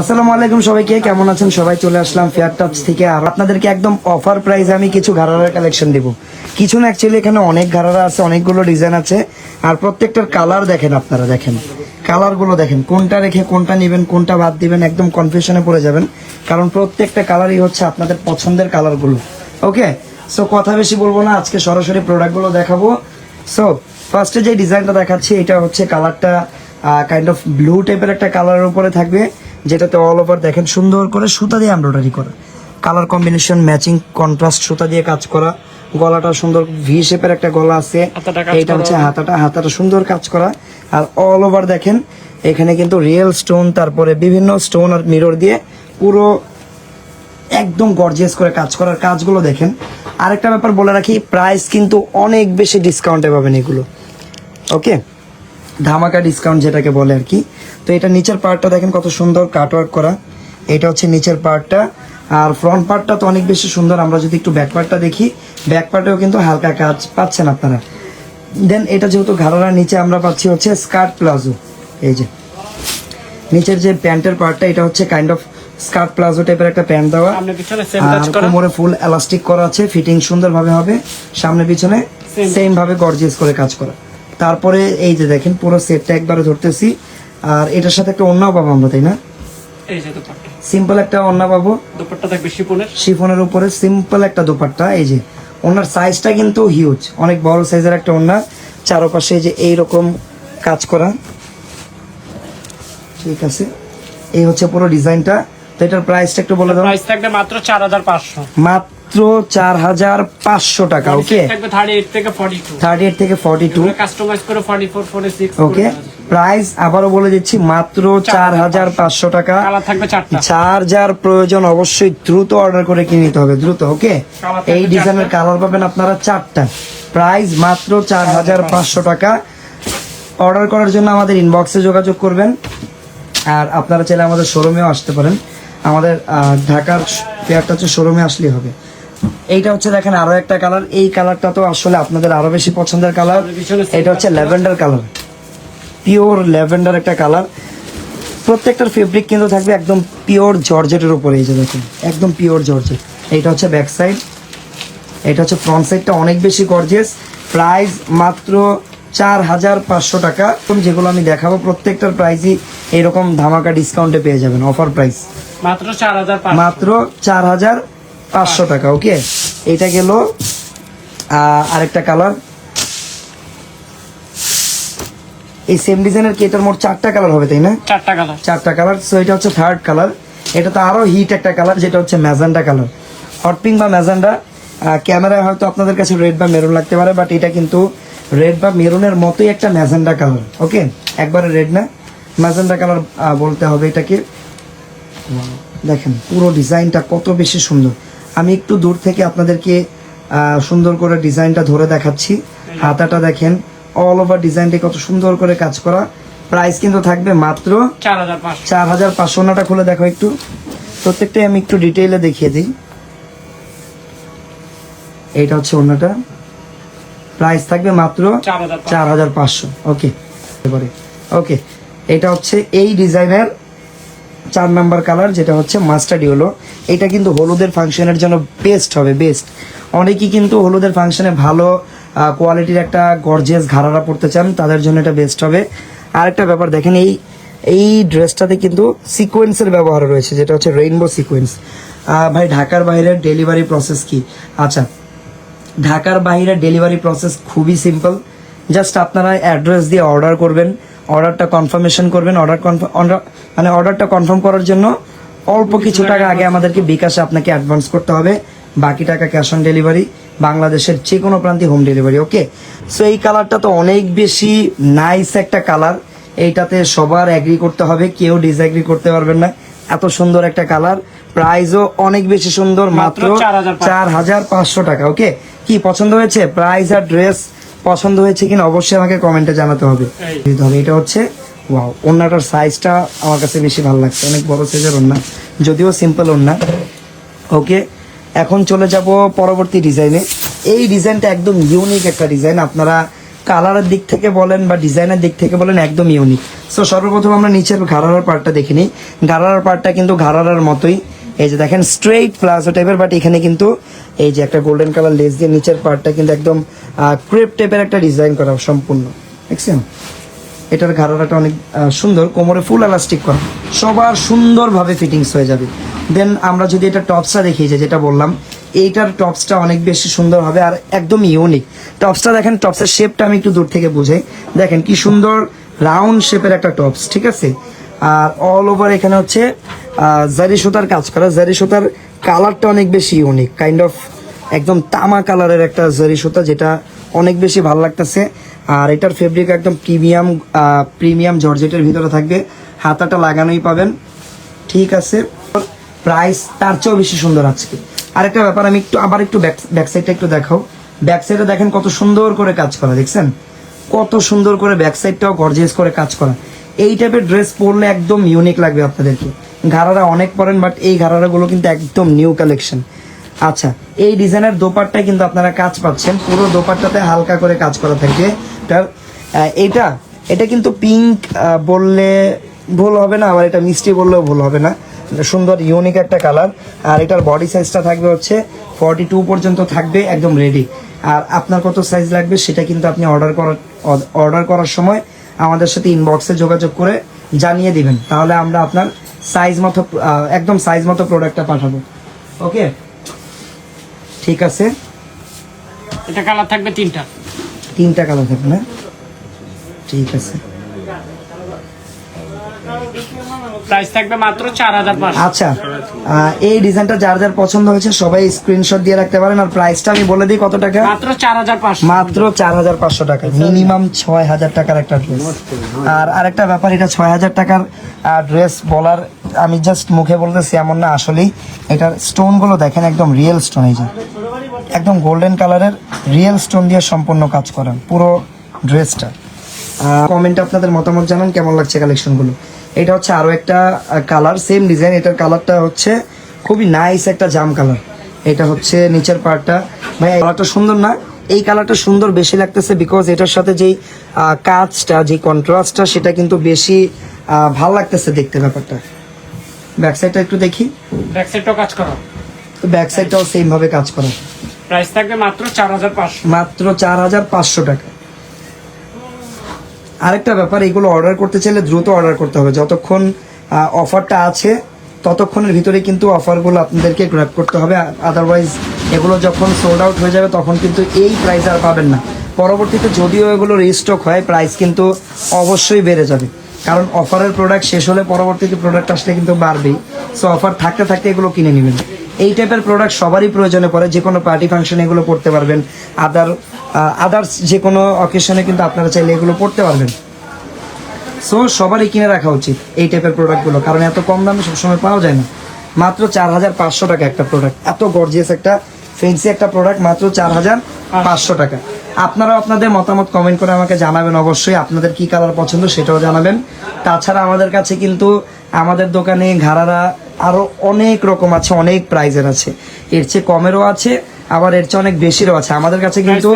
আসসালামু আলাইকুম সবাইকে, কেমন আছেন? সবাই চলে আসলাম ফেয়ার টাচ থেকে। আর আপনাদেরকে একদম অফার প্রাইসে আমি কিছু ঘাড়ার কালেকশন দিব। কিছু না অ্যাকচুয়ালি এখানে অনেক ঘাড়ারা আছে, অনেকগুলো ডিজাইন আছে। আর প্রত্যেকটার কালার দেখেন আপনারা, দেখেন। কালারগুলো দেখেন, কোনটা রেখে কোনটা নেবেন, কোনটা বাদ দিবেন, একদম কনফিউশনে পড়ে যাবেন। কারণ প্রত্যেকটা কালারই হচ্ছে আপনাদের পছন্দের কালারগুলো ওকে সো কথা বেশি বলব না, আজকে সরাসরি প্রোডাক্টগুলো দেখাবো। সো ফার্স্টে যে ডিজাইনটা দেখাচ্ছি, এটা হচ্ছে কালারটা কাইন্ড অফ ব্লু টাইপের একটা কালারের উপরে থাকবে যেটাতে অল ওভার দেখেন সুন্দর করে সুতা দিয়ে এমব্রয়ডারি করা। কালার কম্বিনেশন ম্যাচিং কন্ট্রাস্ট সুতা দিয়ে কাজ করা। গলাটা সুন্দর ভি শেপের একটা গলা আছে। এটা হচ্ছে হাতাটা হাতাটা সুন্দর কাজ করা। আর অল ওভার দেখেন এখানে কিন্তু রিয়েল স্টোন তারপরে বিভিন্ন স্টোন আর মিরর দিয়ে পুরো একদম গর্জিয়াস করে কাজ করার কাজগুলো দেখেন। আরেকটা ব্যাপার বলে রাখি প্রাইস কিন্তু অনেক বেশি ডিসকাউন্টে পাবেন এগুলো। ওকে ধামাকা ডিসকাউন্ট যেটাকে বলে আর কি। তো এটা নিচের পার্টটা দেখেন কত সুন্দর কাটওয়ার্ক করা। এটা হচ্ছে নিচের পার্টটা আর ফ্রন্ট পার্টটা তো অনেক বেশি সুন্দর। আমরা যদি একটু ব্যাক পার্টটা দেখি ব্যাক পার্টেও কিন্তু হালকা কাজ পাচ্ছেন আপনারা। দেন এটা যেহেতু ঘাড়ার নিচে আমরা পাচ্ছি হচ্ছে স্কার্ট প্লাজো এই যে। নিচের যে প্যান্টের পার্টটা এটা হচ্ছে কাইন্ড অফ স্কার্ট প্লাজো টাইপের একটা প্যান্ট দেওয়া। সামনে পিছনে সেম আর করা। কোমরে ফুল এলাস্টিক করা আছে। ফিটিং সুন্দরভাবে হবে। সামনে পিছনে সেম ভাবে গর্জিয়াস করে কাজ করা। তারপরে এই যে দেখেন পুরো সেটটা একবারে ধরতেছি। আর এটার সাথে একটা অন্যও পাবো আমরা তাই না? এই সিম্পল একটা অন্য পাবো। দুপাট্টা থাকবে শিপনের শিফনের উপরে সিম্পল একটা দোপাট্টা এই যে। ওনার সাইজটা কিন্তু হিউজ অনেক বড় সাইজের একটা ওনার চারপাশে এই যে এইরকম কাজ করা। ঠিক আছে। এই হচ্ছে পুরো ডিজাইনটা তো এটার প্রাইসটা একটু বলে দাও। প্রাইস থাকবে মাত্র চার হাজার পাঁচশো। মাত্র চার হাজার পাঁচশো টাকা ওকে থার্টি এইট থেকে ফর্টি টু ওকে প্রাইস আবারও বলে দিচ্ছি মাত্র চার হাজার পাঁচশো টাকা। কালার থাকবে চারটা। চার যার প্রয়োজন অবশ্যই দ্রুত অর্ডার করে কিনে নিতে হবে দ্রুত ওকে এই ডিজাইনের কালার পাবেন আপনারা চারটা। প্রাইস মাত্র চার হাজার পাঁচশো টাকা। অর্ডার করার জন্য আমাদের ইনবক্সে যোগাযোগ করবেন। আর আপনারা চাইলে আমাদের শোরুমেও আসতে পারেন। আমাদের ঢাকার পেয়ারটা হচ্ছে শোরুমে আসলেই হবে। এইটা হচ্ছে দেখেন আরও একটা কালার। এই কালারটা তো আসলে আপনাদের আরও বেশি পছন্দের কালার। এটা হচ্ছে ল্যাভেন্ডার কালার। পিওর ল্যাভেন্ডার একটা কালার। প্রত্যেকটার ফেব্রিক কিন্তু থাকবে একদম পিওর জর্জেটের উপরে এই যে দেখুন। একদম পিওর জর্জেট। এইটা হচ্ছে ব্যাক সাইড এটা হচ্ছে ফ্রন্ট সাইডটা অনেক বেশি গর্জিয়াস প্রাইস মাত্র চার হাজার পাঁচশো টাকা। যেগুলো আমি দেখাবো প্রত্যেকটার প্রাইসই এরকম ধামাকা ডিসকাউন্টে পেয়ে যাবেন অফার প্রাইস মাত্র চার হাজার পাঁচশো। মাত্র চার হাজার পাঁচশো টাকা ওকে এটা গেল আরেকটা কালার এই সেম ডিজাইনের কি এটার মোট চারটা কালার হবে তাই না? চারটা কালার চারটা কালার সো এটা হচ্ছে থার্ড কালার এটা তো আরও হিট একটা কালার যেটা হচ্ছে ম্যাজেন্ডা কালার হট পিঙ্ক বা ম্যাজেন্ডা ক্যামেরায় হয়তো আপনাদের কাছে রেড বা মেরুন লাগতে পারে বাট এটা কিন্তু রেড বা মেরুনের মতোই একটা ম্যাজেন্ডা কালার ওকে একবারে রেড না। ম্যাজেন্ডা কালার বলতে হবে এটাকে। দেখেন পুরো ডিজাইনটা কত বেশি সুন্দর। আমি একটু দূর থেকে আপনাদেরকে সুন্দর করে ডিজাইনটা ধরে দেখাচ্ছি। হাতাটা দেখেন অল ওভার ডিজাইনটা কত সুন্দর করে কাজ করা। প্রাইস কিন্তু থাকবে মাত্র চার হাজার পাঁচশো। ওনাটা খুলে দেখো একটু। প্রত্যেকটাই আমি একটু ডিটেইলে দেখিয়ে দিই। এইটা হচ্ছে ওনাটা। প্রাইস থাকবে মাত্র চার হাজার পাঁচশো। ওকে ওকে এটা হচ্ছে এই ডিজাইনের চার নাম্বার কালার, যেটা হচ্ছে মাস্টার্ড ইয়েলো। এটা কিন্তু হলুদের ফাংশনের জন্য বেস্ট হবে বেস্ট অনেকেই কিন্তু হলুদের ফাংশনে ভালো কোয়ালিটির একটা গর্জিয়াস ঘাড়ারা পড়তে চান, তাদের জন্য এটা বেস্ট হবে। আরেকটা ব্যাপার দেখেন, এই এই ড্রেসটাতে কিন্তু সিকোয়েন্সের ব্যবহার রয়েছে, যেটা হচ্ছে রেইনবো সিকোয়েন্স ভাই, ঢাকার বাইরের ডেলিভারি প্রসেস কি? আচ্ছা ঢাকার বাইরে ডেলিভারি প্রসেস খুবই সিম্পল জাস্ট আপনারা অ্যাড্রেস দিয়ে অর্ডার করবেন। অর্ডারটা কনফার্মেশন করবেন। অর্ডার কনফার্ম মানে অর্ডারটা কনফার্ম করার জন্য অল্প কিছু টাকা আগে আমাদেরকে বিকাশে আপনাকে অ্যাডভান্স করতে হবে। বাকি টাকা ক্যাশ অন ডেলিভারি বাংলাদেশের যে কোনো প্রান্তে হোম ডেলিভারি ওকে সো এই কালারটা তো অনেক বেশি নাইস একটা কালার এইটাতে সবার অ্যাগ্রি করতে হবে কেউ ডিসঅ্যাগ্রি করতে পারবেন না। এত সুন্দর একটা কালার প্রাইসও অনেক বেশি সুন্দর মাত্র মাত্র 4,500 চার হাজার পাঁচশো টাকা ওকে কি পছন্দ হয়েছে? প্রাইস আর ড্রেস পছন্দ হয়েছে কিনা অবশ্যই আমাকে কমেন্টে জানাতে হবে। দিতে হবে এটা হচ্ছে ওয়াও ওন্নাটার সাইজটা আমার কাছে বেশি ভালো লাগছে। অনেক বড় সাইজের ওন্না যদিও সিম্পল ওন্না ওকে এখন চলে যাব পরবর্তী ডিজাইনে এই ডিজাইনটা একদম ইউনিক একটা ডিজাইন আপনারা কালারের দিক থেকে বলেন বা ডিজাইনের দিক থেকে বলেন একদম ইউনিক সো সর্বপ্রথম আমরা নিচের ঘাড়ার পার্টটা দেখে নিই। ঘাড়ার পার্টটা কিন্তু ঘাড়ার মতোই। এই যে দেখেন স্ট্রেইট প্লাজো টাইপের বাট এখানে কিন্তু এই যে একটা গোল্ডেন কালার লেস দিয়ে নিচের পার্টটা কিন্তু একদম ক্রেপ টাইপের একটা ডিজাইন করা সম্পূর্ণ। দেখছেন? এটার ঘাড়াটা অনেক সুন্দর, কোমরে ফুল এলাস্টিক করা। সবার সুন্দরভাবে ফিটিংস হয়ে যাবে। দেন আমরা যদি এটা টপসটা দেখি যে যেটা বললাম, এইটার টপসটা অনেক বেশি সুন্দর হবে আর একদম ইউনিক টপসটা দেখেন টপসের শেপটা আমি একটু দূর থেকে বুঝাই। দেখেন কি সুন্দর রাউন্ড শেপের একটা টপস ঠিক আছে? আর অল ওভার এখানে হচ্ছে জারি সুতার কাজ করা। জারি সুতার কালারটা অনেক বেশি ইউনিক কাইন্ড অফ একদম তামা কালারের একটা জারি সুতা যেটা অনেক বেশি ভালো লাগতেছে। আর এটার ফেব্রিক একদম প্রিমিয়াম প্রিমিয়াম জর্জেটের ভিতরে থাকবে। হাতাটা লাগানোই পাবেন। ঠিক আছে। প্রাইস তার চেয়েও বেশি সুন্দর আজকে। আরেকটা ব্যাপার, আমি একটু আবার একটু ব্যাক সাইডটা একটু দেখাও। ব্যাক সাইডে দেখেন কত সুন্দর করে কাজ করা, দেখছেন? কত সুন্দর করে ব্যাক সাইডটাও গর্জিয়াস করে কাজ করা। এই টাইপের ড্রেস পরলে একদম ইউনিক লাগবে আপনাদেরকে। ঘাড়ারা অনেক পরেন বাট এই ঘাড়ারাগুলো কিন্তু একদম নিউ কালেকশন আচ্ছা এই ডিজাইনের দোপাট্টায় কিন্তু আপনারা কাজ পাচ্ছেন। পুরো দোপাট্টাতে হালকা করে কাজ করা থাকবে এটা এটা কিন্তু পিঙ্ক বললে ভুল হবে না, আবার এটা মিষ্টি বললেও ভুল হবে না। সুন্দর ইউনিক একটা কালার আর এটার বডি সাইজটা থাকবে হচ্ছে ফর্টি টু পর্যন্ত থাকবে, একদম রেডি আর আপনার কত সাইজ লাগবে সেটা কিন্তু আপনি অর্ডার করার অর্ডার করার সময় আমাদের সাথে ইনবক্সে যোগাযোগ করে জানিয়ে দিবেন। তাহলে আমরা আপনার সাইজ মতো একদম সাইজ মতো প্রোডাক্টটা পাঠাবো। ওকে ঠিক আছে? এটা কালার থাকবে তিনটা। তিনটা কালার থাকবে না? ঠিক আছে। প্রাইস থাকবে মাত্র চার হাজার পাঁচশো। আচ্ছা এই ডিজাইনটা যার যার পছন্দ হয়েছে সবাই স্ক্রিনশট দিয়ে রাখতে পারেন। আর প্রাইসটা আমি বলে দিই কত টাকা? মাত্র চার হাজার পাঁচশো। মাত্র চার হাজার পাঁচশো টাকা মিনিমাম ছয় হাজার টাকার একটা ড্রেস আর আরেকটা ব্যাপার এটা ছয় হাজার টাকার ড্রেস বলার আমি জাস্ট মুখে বলতেছি এমন না আসলেই এটার স্টোনগুলো দেখেন একদম রিয়েল স্টোন এই যে। একদম গোল্ডেন কালারের রিয়েল স্টোন দিয়ে সম্পূর্ণ কাজ করেন পুরো ড্রেসটা কমেন্টে আপনাদের মতামত জানান কেমন লাগছে কালেকশনগুলো এটা হচ্ছে আরও একটা কালার সেম ডিজাইন এটার কালারটা হচ্ছে খুবই নাইস একটা জাম কালার এটা হচ্ছে নিচের পার্টটা ভাই কালারটা সুন্দর না? এই কালারটা সুন্দর বেশি লাগতেছে বিকজ এটার সাথে যেই কাজটা যে কন্ট্রাস্টটা সেটা কিন্তু বেশি ভালো লাগতেছে দেখতে ব্যাপারটা। ব্যাক সাইডটা একটু দেখি। ব্যাক সাইডটাও কাজ করো। তো ব্যাক সাইডটাও সেম ভাবে কাজ করা। প্রাইস থাকবে মাত্র চার হাজার পাঁচশো। মাত্র চার হাজার পাঁচশো টাকা। আরেকটা ব্যাপার, এগুলো অর্ডার করতে চাইলে দ্রুত অর্ডার করতে হবে। যতক্ষণ অফারটা আছে, ততক্ষণের ভিতরে কিন্তু অফারগুলো আপনাদেরকে গ্র্যাব করতে হবে। আদারওয়াইজ এগুলো যখন সোল্ড আউট হয়ে যাবে, তখন কিন্তু এই প্রাইস আর পাবেন না। পরবর্তীতে যদিও এগুলো রিস্টক হয় প্রাইস কিন্তু অবশ্যই বেড়ে যাবে। কারণ অফারের প্রোডাক্ট শেষ হলে পরবর্তীতে প্রোডাক্ট আসলে কিন্তু বাড়বেই। সো অফার থাকতে থাকতে এগুলো কিনে নেবেন। এই টাইপের প্রোডাক্ট সবারই প্রয়োজনে পড়ে যে কোনো পার্টি ফাংশনে এগুলো পড়তে পারবেন। আদার আদার্স যে কোনো অকেশনে কিন্তু আপনারা চাইলে এগুলো পড়তে পারবেন। সো সবারই কিনে রাখা উচিত এই টাইপের প্রোডাক্টগুলো কারণ এত কম দামে সবসময় পাওয়া যায় না। মাত্র চার হাজার পাঁচশো টাকা একটা প্রোডাক্ট এত গর্জিয়াস একটা ফেন্সি একটা প্রোডাক্ট মাত্র চার হাজার পাঁচশো টাকা। আপনারাও আপনাদের মতামত কমেন্ট করে আমাকে জানাবেন অবশ্যই, আপনাদের কি কালার পছন্দ সেটাও জানাবেন। তাছাড়া আমাদের কাছে কিন্তু আমাদের দোকানে ঘাড়ারা আরও অনেক রকম আছে অনেক প্রাইজের আছে। এর চেয়ে কমেরও আছে আবার এর চেয়ে অনেক বেশিরও আছে। আমাদের কাছে কিন্তু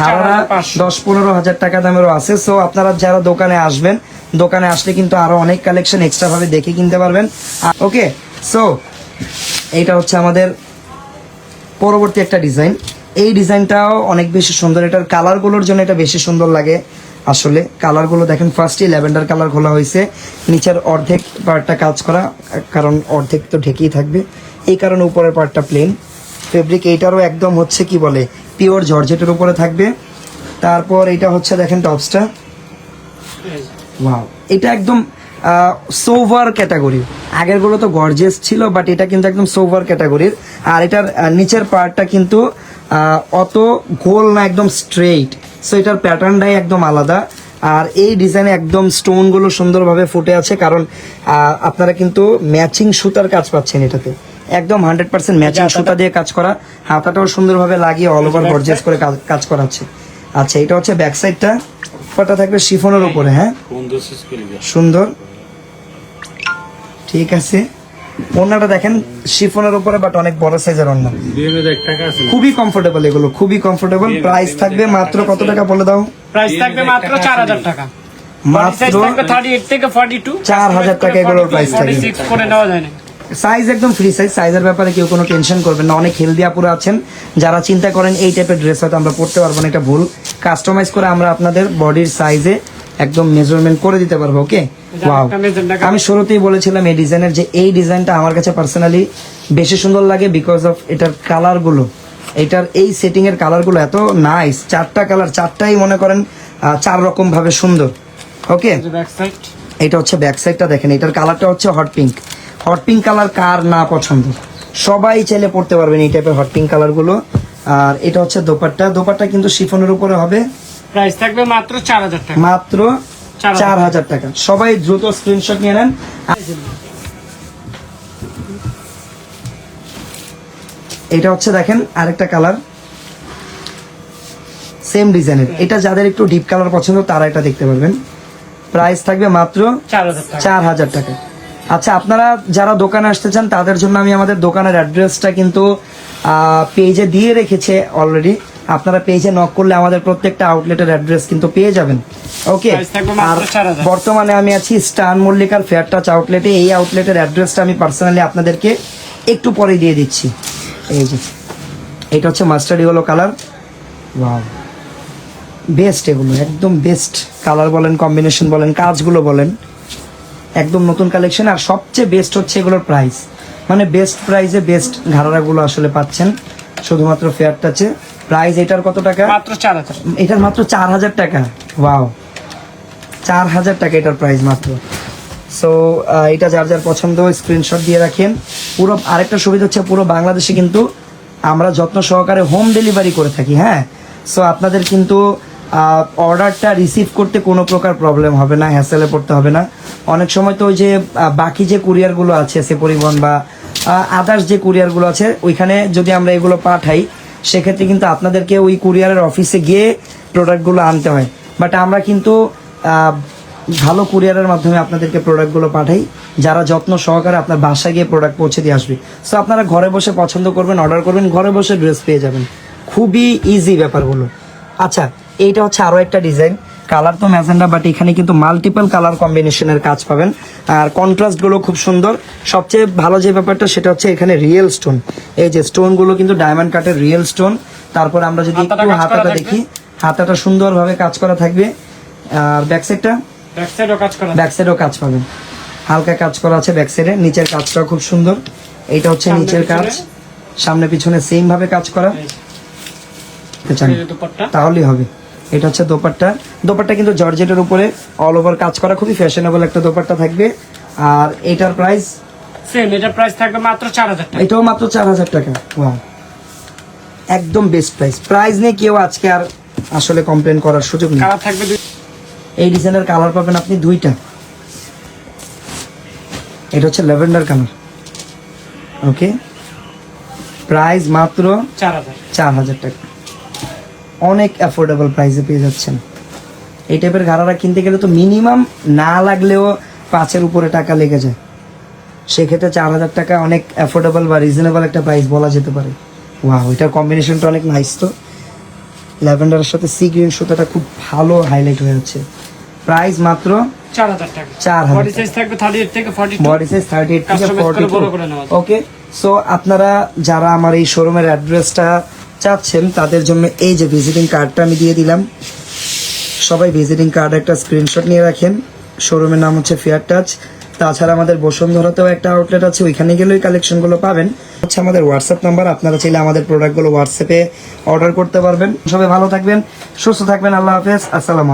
4,500 দশ পনেরো হাজার টাকা দামেরও আছে। সো আপনারা যারা দোকানে আসবেন দোকানে আসলে কিন্তু আরও অনেক কালেকশন এক্সট্রা ভাবে দেখে কিনতে পারবেন। ওকে সো এইটা হচ্ছে আমাদের পরবর্তী একটা ডিজাইন এই ডিজাইনটাও অনেক বেশি সুন্দর। এটার কালারগুলোর জন্য এটা বেশি সুন্দর লাগে। আসলে কালারগুলো দেখেন ফার্স্টই ল্যাভেন্ডার কালার খোলা হয়েছে। নিচের অর্ধেক পার্টটা কাজ করা, কারণ অর্ধেক তো ঢেকেই থাকবে। এই কারণে উপরের পার্টটা প্লেন ফেব্রিক এইটারও একদম হচ্ছে কি বলে পিওর জর্জেটের উপরে থাকবে। তারপর এটা হচ্ছে দেখেন টপসটা ওয়াও এটা একদম সোভার ক্যাটাগরি আগেরগুলো তো গর্জেস ছিল বাট এটা কিন্তু একদম সোভার ক্যাটাগরির আর এটার নিচের পার্টটা কিন্তু অত গোল না, একদম স্ট্রেইট সো এটার প্যাটার্নটাই একদম আলাদা। আর এই ডিজাইনে একদম স্টোনগুলো সুন্দরভাবে ফুটে আছে কারণ আপনারা কিন্তু ম্যাচিং সুতার কাজ পাচ্ছেন এটাতে। একদম হান্ড্রেড পার্সেন্ট ম্যাচিং সুতা দিয়ে কাজ করা। হাতাটাও সুন্দরভাবে লাগিয়ে অল ওভার গর্জেস করে কাজ- করাচ্ছে। আচ্ছা এটা হচ্ছে ব্যাক সাইডটা পাটা থাকবে শিফনের উপরে হ্যাঁ? সুন্দর। ঠিক আছে। ওনাটা দেখেন শিফনের উপরে বাট অনেক বড় সাইজের অন্য খুবই কমফোর্টেবল এগুলো খুবই কমফোর্টেবল প্রাইস থাকবে মাত্র কত টাকা বলে দাও? প্রাইস থাকবে মাত্র চার হাজার টাকা। সাইজ মাত্র থাকবে থার্টি এইট থেকে ফর্টি টু 4,000 টাকা এগুলোর price থাকবে। সিক্স করে নেওয়া যায় না। সাইজ একদম ফ্রি সাইজ সাইজের ব্যাপারে কেউ কোনো টেনশন করবেন না। অনেক হেলদি আপুরা আছেন। যারা চিন্তা করেন এই টাইপের ড্রেস হয়তো আমরা পড়তে পারব না এটা ভুল। কাস্টমাইজ করে আমরা আপনাদের বডির সাইজে একদম মেজারমেন্ট করে দিতে পারব ওকে ওয়াও। আমি শুরুতেই বলেছিলাম এই ডিজাইনের যে এই ডিজাইনটা আমার কাছে পার্সোনালি বেশি সুন্দর লাগে বিকজ অফ এটার কালারগুলো এটার এই সেটিং এর কালারগুলো এত নাইস চারটা কালার চারটাই মনে করেন চার রকম ভাবে সুন্দর ওকে এটা হচ্ছে ব্যাক সাইডটা দেখেন এটার কালারটা হচ্ছে hot pink hot pink colour কার না পছন্দ? সবাই চাইলে পড়তে পারবেন এই টাইপের হট পিঙ্ক কালারগুলো আর এটা হচ্ছে দোপাট্টা। দোপাট্টা কিন্তু শিফনের উপরে হবে। প্রাইস থাকবে মাত্র চার হাজার টাকা। মাত্র চার হাজার। টাকা। সবাই দ্রুত স্ক্রিনশট নিয়ে নেন। এটা হচ্ছে দেখেন আরেকটা কালার সেম ডিজাইনের। এটা যাদের একটু ডিপ কালার পছন্দ তারা এটা দেখতে পারবেন। প্রাইস থাকবে মাত্র চার হাজার টাকা। আচ্ছা আপনারা যারা দোকানে আসতে চান তাদের জন্য আমি আমাদের দোকানের অ্যাড্রেসটা কিন্তু পেজে দিয়ে রেখেছে অলরেডি আপনারা পেজে নক করলে আমাদের প্রত্যেকটা আউটলেটের অ্যাড্রেস কিন্তু পেয়ে যাবেন। ওকে আর বর্তমানে আমি আছি স্টান মল্লিকার ফেয়ার টাচ আউটলেটে এই আউটলেটের অ্যাড্রেসটা আমি পার্সোনালি আপনাদেরকে একটু পরে দিয়ে দিচ্ছি। এই যে এটা হচ্ছে master yellow colour wow best এগুলো একদম বেস্ট কালার বলেন কম্বিনেশন বলেন কাজগুলো বলেন। একদম নতুন কালেকশন আর সবচেয়ে বেস্ট হচ্ছে এগুলোর প্রাইস মানে বেস্ট প্রাইসে বেস্ট ঘাড়াগুলো আসলে পাচ্ছেন। শুধুমাত্র ফেয়ার টাচে প্রাইস এটার কত টাকা? মাত্র চার হাজার। এটার মাত্র চার হাজার টাকা। ওয়াও চার হাজার টাকা এটার প্রাইস মাত্র। সো এটা যার যার পছন্দ স্ক্রিনশট দিয়ে রাখেন। পুরো আরেকটা সুবিধা হচ্ছে পুরো বাংলাদেশে কিন্তু আমরা যত্ন সহকারে হোম ডেলিভারি করে থাকি হ্যাঁ? সো আপনাদের কিন্তু অর্ডারটা রিসিভ করতে কোনো প্রকার প্রবলেম হবে না হ্যাসেলে পড়তে হবে না। অনেক সময় তো ওই যে বাকি যে কুরিয়ারগুলো আছে সে পরিবহন বা আদার্স যে কুরিয়ারগুলো আছে ওইখানে যদি আমরা এগুলো পাঠাই সেক্ষেত্রে কিন্তু আপনাদেরকে ওই কুরিয়ারের অফিসে গিয়ে প্রোডাক্টগুলো আনতে হয়। বাট আমরা কিন্তু ভালো কুরিয়ারের মাধ্যমে আপনাদেরকে প্রোডাক্টগুলো পাঠাই। যারা যত্ন সহকারে আপনার বাসায় গিয়ে প্রোডাক্ট পৌঁছে দিয়ে আসবে। সো আপনারা ঘরে বসে পছন্দ করবেন অর্ডার করবেন, ঘরে বসে ড্রেস পেয়ে যাবেন। খুবই ইজি ব্যাপারগুলো। আচ্ছা এইটা হচ্ছে আরও একটা ডিজাইন কালার তো ম্যাজেন্ডা বাট এখানে কিন্তু মাল্টিপল কালার কম্বিনেশনের কাজ পাবেন। আর কন্ট্রাস্টগুলো খুব সুন্দর। সবচেয়ে ভালো যে ব্যাপারটা সেটা হচ্ছে এখানে রিয়েল স্টোন এই যে স্টোনগুলো কিন্তু ডায়মন্ড কাটের রিয়েল স্টোন তারপর আমরা যদি একটু হাতাটা দেখি হাতাটা সুন্দরভাবে কাজ করা থাকবে। আর ব্যাক সাইডটা ব্যাক সাইডও কাজ করা। ব্যাক সাইডেও কাজ পাবেন হালকা কাজ করা আছে ব্যাক সাইডে নিচের কাজটাও খুব সুন্দর। এইটা হচ্ছে নিচের কাজ। সামনে পিছনে সেম ভাবে কাজ করা। তাহলেই হবে। এটা হচ্ছে দোপাট্টা। দোপাট্টা কিন্তু জর্জেটের উপরে অল ওভার কাজ করা খুবই ফ্যাশনেবল একটা দোপাট্টা থাকবে। আর এটার প্রাইস সেম এটার প্রাইস থাকবে মাত্র চার হাজার টাকা। এটাও মাত্র চার হাজার টাকা। ওয়াও একদম বেস্ট প্রাইস প্রাইস নিয়ে কেউ আজকে আর আসলে কমপ্লেন করার সুযোগ নেই। কালার থাকবে এই ডিজাইনের কালার পাবেন আপনি দুইটা। এটা হচ্ছে ল্যাভেন্ডার কালার ওকে প্রাইস মাত্র চার হাজার। চার হাজার টাকা। অনেক অ্যাফোর্ডেবল প্রাইসে পেয়ে যাচ্ছেন। এই টাইপের গাড়ারা কিনতে গেলে তো মিনিমাম না লাগলেও পাঁচের উপরে টাকা লেগে যায়। সেক্ষেত্রে চার হাজার টাকা অনেক অ্যাফোর্ডেবল বা রিজনেবল একটা প্রাইস বলা যেতে পারে। ওয়াও এটার কম্বিনেশনটা অনেক নাইস তো। ল্যাভেন্ডারের সাথে সি গ্রিন সুতাটা খুব ভালো হাইলাইট হয়ে যাচ্ছে। প্রাইস মাত্র চার হাজার টাকা। 4,000 বডি সাইজ থাকবে থার্টি এইট থেকে forty body size thirty eight থেকে ফর্টি। ওকে সো আপনারা যারা আমার এই শোরুমের অ্যাড্রেসটা চাচ্ছেন তাদের জন্য এই যে ভিজিটিং কার্ডটা আমি দিয়ে দিলাম। সবাই ভিজিটিং কার্ড একটা স্ক্রিনশট নিয়ে রাখেন। শোরুমের নাম হচ্ছে ফেয়ার টাচ তাছাড়া আমাদের বসুন্ধরাতেও একটা আউটলেট আছে, ওইখানে গেলেই কালেকশনগুলো পাবেন। হচ্ছে আমাদের হোয়াটসঅ্যাপ নাম্বার আপনারা চাইলে আমাদের প্রোডাক্টগুলো হোয়াটসঅ্যাপে অর্ডার করতে পারবেন। সবাই ভালো থাকবেন, সুস্থ থাকবেন, আল্লাহ হাফেজ, আসসালাম